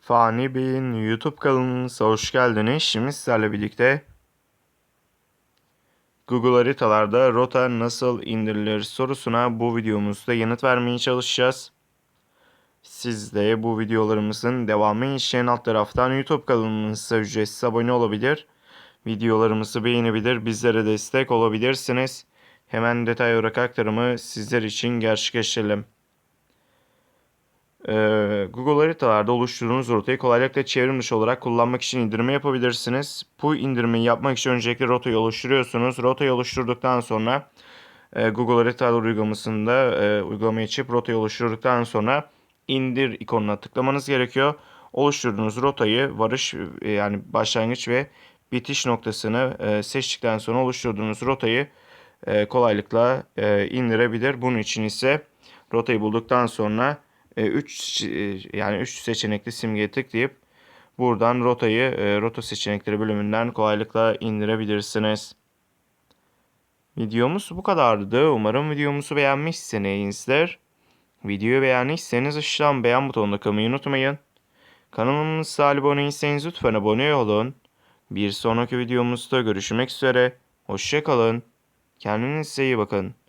Fani Bey'in YouTube kanalınıza hoş geldiniz. Şimdi sizlerle birlikte Google haritalarda rota nasıl indirilir sorusuna bu videomuzda yanıt vermeye çalışacağız. Siz de bu videolarımızın devamı için alt taraftan YouTube kanalımıza ücretsiz abone olabilir. Videolarımızı beğenebilir, bizlere destek olabilirsiniz. Hemen detay olarak aktarımı sizler için gerçekleştirelim. Ee, Google haritalarda oluşturduğunuz rotayı kolaylıkla çevrim dışı olarak kullanmak için indirme yapabilirsiniz. Bu indirmeyi yapmak için öncelikle rotayı oluşturuyorsunuz. Rotayı oluşturduktan sonra e, Google haritalar uygulamasında e, uygulamaya açıp rotayı oluşturduktan sonra indir ikonuna tıklamanız gerekiyor. Oluşturduğunuz rotayı varış e, yani başlangıç ve bitiş noktasını seçtikten sonra oluşturduğunuz rotayı kolaylıkla indirebilir. Bunun için ise rotayı bulduktan sonra 3 yani 3 seçenekli simgeye tıklayıp buradan rotayı e, rota seçenekleri bölümünden kolaylıkla indirebilirsiniz. Videomuz bu kadardı. Umarım videomuzu beğenmişsinizdir. Videoyu beğendiyseniz aşağıdan beğen butonuna kılmayı unutmayın. Kanalımıza abone değilseniz lütfen abone olun. Bir sonraki videomuzda görüşmek üzere. Hoşçakalın. Kendinize iyi bakın.